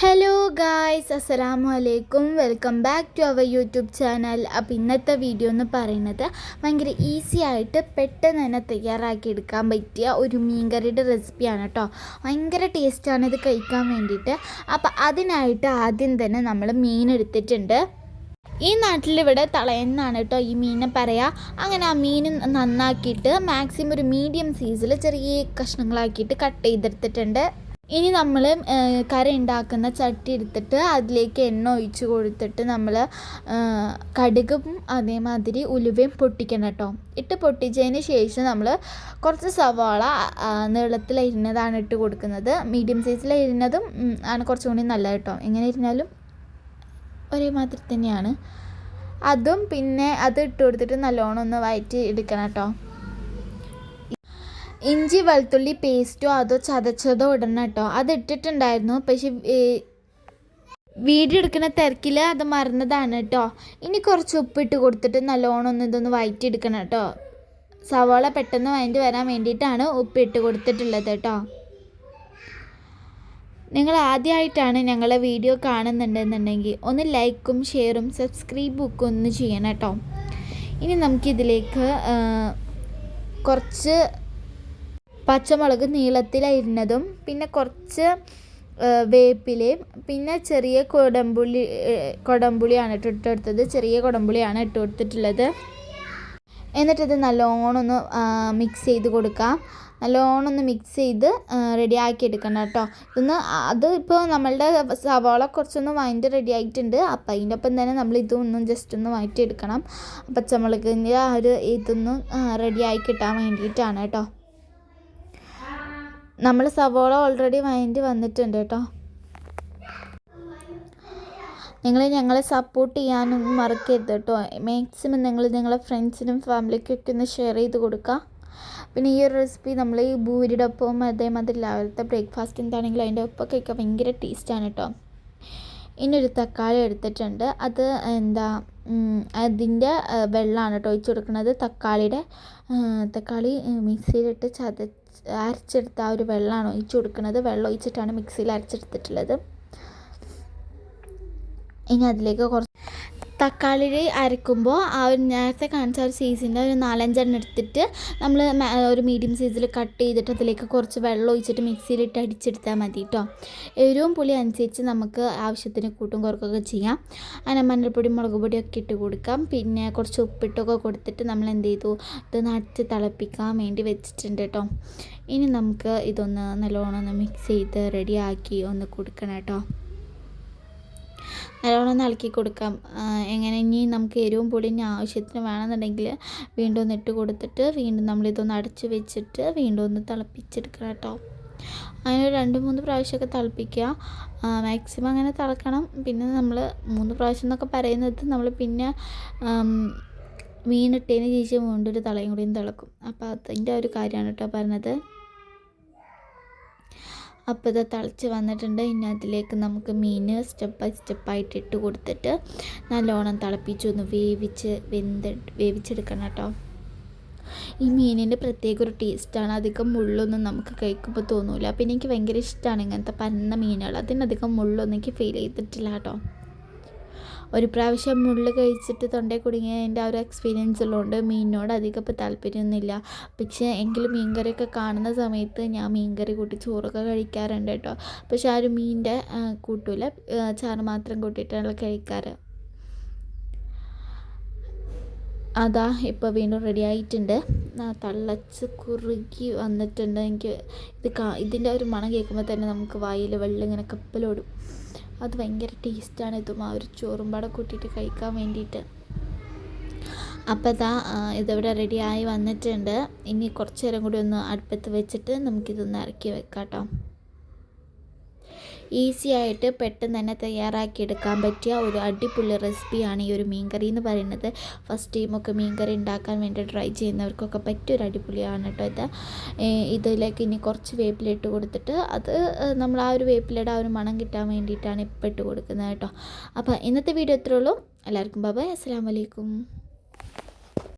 Hello guys അസ്സലാമു അലൈക്കും welcome back to our YouTube channel അപ്പോൾ ഇന്നത്തെ വീഡിയോ എന്ന് പറയുന്നത് ഭയങ്കര ഈസി ആയിട്ട് പെട്ടെന്ന് തന്നെ തയ്യാറാക്കി എടുക്കാൻ പറ്റിയ ഒരു മീൻകറിയുടെ റെസിപ്പിയാണ് കേട്ടോ. ഭയങ്കര ടേസ്റ്റാണ് ഇത് കഴിക്കാൻ വേണ്ടിയിട്ട്. അപ്പോൾ അതിനായിട്ട് ആദ്യം തന്നെ നമ്മൾ മീൻ എടുത്തിട്ടുണ്ട്. ഈ നാട്ടിലിവിടെ തളയെന്നാണ് കേട്ടോ ഈ മീനെ പറയാ. അങ്ങനെ ആ മീൻ നന്നാക്കിയിട്ട് മാക്സിമം ഒരു മീഡിയം സൈസിൽ ചെറിയ കഷ്ണങ്ങളാക്കിയിട്ട് കട്ട് ചെയ്തെടുത്തിട്ടുണ്ട്. ഇനി നമ്മൾ കറി ഉണ്ടാക്കുന്ന ചട്ടി എടുത്തിട്ട് അതിലേക്ക് എണ്ണ ഒഴിച്ച് കൊടുത്തിട്ട് നമ്മൾ കടുകും അതേമാതിരി ഉലുവയും പൊട്ടിക്കണം കേട്ടോ ഇട്ട് പൊട്ടിച്ചതിന് ശേഷം നമ്മൾ കുറച്ച് സവാള നീളത്തിൽ അരിഞ്ഞതാണ് ഇട്ട് കൊടുക്കുന്നത്. മീഡിയം സൈസിൽ അരിഞ്ഞതും ആണ് കുറച്ചും കൂടി നല്ലത് കേട്ടോ എങ്ങനെ ഇരുന്നാലും ഒരേമാതിരി തന്നെയാണ്. അതും പിന്നെ അത് ഇട്ട് കൊടുത്തിട്ട് നല്ലോണം ഒന്ന് വയറ്റി എടുക്കണം കേട്ടോ ഇഞ്ചി വെളുത്തുള്ളി പേസ്റ്റോ അതോ ചതച്ചതോ ഇടണം കേട്ടോ. അത് ഇട്ടിട്ടുണ്ടായിരുന്നു. പക്ഷെ വീഡിയോ എടുക്കുന്ന തിരക്കിൽ അത് മറന്നതാണ് കേട്ടോ. ഇനി കുറച്ച് ഉപ്പിട്ട് കൊടുത്തിട്ട് നല്ലോണം ഒന്ന് ഇതൊന്ന് വയറ്റിയെടുക്കണം കേട്ടോ. സവാള പെട്ടെന്ന് വഴറ്റി വരാൻ വേണ്ടിയിട്ടാണ് ഉപ്പിട്ട് കൊടുത്തിട്ടുള്ളത് കേട്ടോ. നിങ്ങൾ ആദ്യമായിട്ടാണ് ഞങ്ങളെ വീഡിയോ കാണുന്നുണ്ടെന്നുണ്ടെങ്കിൽ ഒന്ന് ലൈക്കും ഷെയറും സബ്സ്ക്രൈബും ഒന്ന് ചെയ്യണം കേട്ടോ. ഇനി നമുക്കിതിലേക്ക് കുറച്ച് പച്ചമുളക് നീളത്തിലരിഞ്ഞതും പിന്നെ കുറച്ച് വേപ്പിലയും പിന്നെ ചെറിയ കൊടമ്പുളി കൊടമ്പുളിയാണ് ഇട്ടെടുത്തത്. ചെറിയ കൊടമ്പുളിയാണ് ഇട്ട് കൊടുത്തിട്ടുള്ളത്. എന്നിട്ടിത് നല്ലോണം ഒന്ന് മിക്സ് ചെയ്ത് കൊടുക്കാം. നല്ലോണം ഒന്ന് മിക്സ് ചെയ്ത് റെഡിയാക്കി എടുക്കണം കേട്ടോ. ഇതൊന്ന് അത് ഇപ്പോൾ നമ്മളുടെ സവാള കുറച്ചൊന്ന് വഴറ്റി റെഡി ആയിട്ടുണ്ട്. അപ്പം അതിന്റെ ഒപ്പം തന്നെ നമ്മൾ ഇതൊന്നും ജസ്റ്റ് ഒന്ന് വഴറ്റി എടുക്കണം പച്ചമുളകിന്റെ ആ ഒരു ഇതൊന്ന് റെഡിയായി കിട്ടാൻ വേണ്ടിയിട്ടാണ് കേട്ടോ. നമ്മൾ സവോള ഓൾറെഡി വാങ്ങി വന്നിട്ടുണ്ട് കേട്ടോ. നിങ്ങൾ ഞങ്ങളെ സപ്പോർട്ട് ചെയ്യാനൊന്നും മറക്കരുത് കേട്ടോ. മാക്സിമം നിങ്ങൾ നിങ്ങളെ ഫ്രണ്ട്സിനും ഫാമിലിക്കൊക്കെ ഒന്ന് ഷെയർ ചെയ്ത് കൊടുക്കുക പിന്നെ ഈ ഒരു റെസിപ്പി നമ്മൾ ഈ ഭൂരിയുടെ ഒപ്പം അതേമാതിരി രാവിലത്തെ ബ്രേക്ക്ഫാസ്റ്റ് എന്താണെങ്കിലും അതിന്റെ ഒപ്പം കഴിക്കാൻ ഭയങ്കര ടേസ്റ്റാണ് കേട്ടോ. ഇനി ഒരു തക്കാളി എടുത്തിട്ടുണ്ട്. അത് എന്താ അതിന്റെ വെള്ളമാണ് കേട്ടോ ഒഴിച്ചു കൊടുക്കുന്നത് തക്കാളിയുടെ. തക്കാളി മിക്സിയിലിട്ട് ചത അരച്ചെടുത്ത ആ ഒരു വെള്ളമാണ് ഒഴിച്ച് കൊടുക്കുന്നത്? വെള്ളം ഒഴിച്ചിട്ടാണ് മിക്സിയിൽ അരച്ചെടുത്തിട്ടുള്ളത്. ഇനി അതിലേക്ക് കുറച്ച് തക്കാളി അരക്കുമ്പോൾ ആ ഒരു നേരത്തെ കാണിച്ച ഒരു സൈസിന്റെ ഒരു നാലഞ്ചെണ്ണം എടുത്തിട്ട് നമ്മൾ ഒരു മീഡിയം സൈസിൽ കട്ട് ചെയ്തിട്ട് അതിലേക്ക് കുറച്ച് വെള്ളം ഒഴിച്ചിട്ട് മിക്സിയിലിട്ട് അടിച്ചെടുത്താൽ മതി കേട്ടോ എരിവും പുളി അനുസരിച്ച് നമുക്ക് ആവശ്യത്തിന് കൂട്ടും കുറക്കൊക്കെ ചെയ്യാം. അങ്ങനെ മഞ്ഞൾപ്പൊടി മുളക് പൊടിയൊക്കെ ഇട്ട് കൊടുക്കാം. പിന്നെ കുറച്ച് ഉപ്പിട്ടൊക്കെ കൊടുത്തിട്ട് നമ്മൾ എന്ത് ചെയ്തു? ഇത് നടിച്ച് തിളപ്പിക്കാൻ വേണ്ടി വെച്ചിട്ടുണ്ട് കേട്ടോ ഇനി നമുക്ക് ഇതൊന്ന് നല്ലോണം ഒന്ന് മിക്സ് ചെയ്ത് റെഡിയാക്കി ഒന്ന് കൊടുക്കണം കേട്ടോ നല്ലോണം ഇളക്കി കൊടുക്കാം. എങ്ങനെ ഇനി നമുക്ക് എരിവും പൊടിയും ആവശ്യത്തിന് വേണമെന്നുണ്ടെങ്കിൽ വീണ്ടും ഒന്ന് ഇട്ട് കൊടുത്തിട്ട് വീണ്ടും നമ്മളിതൊന്ന് അടച്ച് വെച്ചിട്ട് വീണ്ടും ഒന്ന് തിളപ്പിച്ചെടുക്കണം കേട്ടോ. അങ്ങനെ രണ്ട് മൂന്ന് പ്രാവശ്യമൊക്കെ തിളപ്പിക്കുക. മാക്സിമം അങ്ങനെ തിളക്കണം. പിന്നെ നമ്മൾ മൂന്ന് പ്രാവശ്യം എന്നൊക്കെ പറയുന്നത് നമ്മൾ പിന്നെ മീനിട്ടതിന് ശേഷം വീണ്ടും ഒരു തളയും കൂടിയും തിളക്കും. അപ്പോൾ അതിന്റെ ഒരു കാര്യമാണ് കേട്ടോ പറഞ്ഞത്. അപ്പോൾ ഇത് തിളച്ച് വന്നിട്ടുണ്ട്. ഇനി അതിലേക്ക് നമുക്ക് മീൻ സ്റ്റെപ്പ് ബൈ സ്റ്റെപ്പായിട്ട് ഇട്ട് കൊടുത്തിട്ട് നല്ലോണം തിളപ്പിച്ചൊന്ന് വേവിച്ച് വെന്ത് വേവിച്ചെടുക്കണം കേട്ടോ. ഈ മീനിന്റെ പ്രത്യേക ഒരു ടേസ്റ്റാണ് അധികം മുള്ളൊന്നും നമുക്ക് കഴിക്കുമ്പോൾ തോന്നില്ല പിന്നെ എനിക്ക് ഭയങ്കര ഇഷ്ടമാണ് ഇങ്ങനത്തെ പന്ന മീനുകൾ. അതിനധികം മുള്ളൊന്നും എനിക്ക് ഫീൽ ചെയ്തിട്ടില്ല കേട്ടോ. ഒരു പ്രാവശ്യം മുള്ളു കഴിച്ചിട്ട് തൊണ്ടയിൽ കുടുങ്ങിയതിന്റെ ആ ഒരു എക്സ്പീരിയൻസ് ഉള്ളതുകൊണ്ട് മീനിനോട് അധികം ഇപ്പോൾ താല്പര്യമൊന്നുമില്ല. പക്ഷേ എങ്കിലും മീൻകറിയൊക്കെ കാണുന്ന സമയത്ത് ഞാൻ മീൻകറി കൂട്ടി ചോറൊക്കെ കഴിക്കാറുണ്ട് കേട്ടോ. പക്ഷേ ആ ഒരു മീനിന്റെ കൂട്ടില്ല ചാറ് മാത്രം കൂട്ടിയിട്ടാണ് കഴിക്കാറ്. അതാ ഇപ്പോൾ വീണ്ടും റെഡി ആയിട്ടുണ്ട്. തള്ളച്ച് കുറുകി വന്നിട്ടുണ്ട്. എനിക്ക് ഇത് കാ ഇതിന്റെ ഒരു മണം കേൾക്കുമ്പോൾ തന്നെ നമുക്ക് വായിൽ വെള്ളം ഇങ്ങനെ കപ്പലോടും. അത് ഭയങ്കര ടേസ്റ്റാണ് ഇതും. ആ ഒരു ചോറും പാടെ കൂട്ടിയിട്ട് കഴിക്കാൻ വേണ്ടിയിട്ട്. അപ്പോൾ ഇതാ ഇതിവിടെ റെഡിയായി വന്നിട്ടുണ്ട്. ഇനി കുറച്ച് നേരം കൂടി ഒന്ന് അടുപ്പത്ത് വെച്ചിട്ട് നമുക്കിതൊന്ന് ഇറക്കി വെക്കാം കേട്ടോ ഈസി ആയിട്ട് പെട്ടെന്ന് തന്നെ തയ്യാറാക്കിയെടുക്കാൻ പറ്റിയ ഒരു അടിപൊളി റെസിപ്പിയാണ് ഈ ഒരു മീൻകറി എന്ന് പറയുന്നത്. ഫസ്റ്റ് ടൈമൊക്കെ മീൻകറി ഉണ്ടാക്കാൻ വേണ്ടി ട്രൈ ചെയ്യുന്നവർക്കൊക്കെ പറ്റിയ ഒരു അടിപൊളിയാണ് കേട്ടോ ഇത്. ഇതിലേക്ക് ഇനി കുറച്ച് വേപ്പിലിട്ട് കൊടുത്തിട്ട് അത് നമ്മൾ ആ ഒരു വേപ്പിലയുടെ ആ ഒരു മണം കിട്ടാൻ വേണ്ടിയിട്ടാണ് ഇപ്പം ഇട്ട് കൊടുക്കുന്നത് കേട്ടോ അപ്പോൾ ഇന്നത്തെ വീഡിയോ ഇത്രയുള്ളൂ എല്ലാവർക്കും ബാബായ് അസ്സാം വലൈക്കും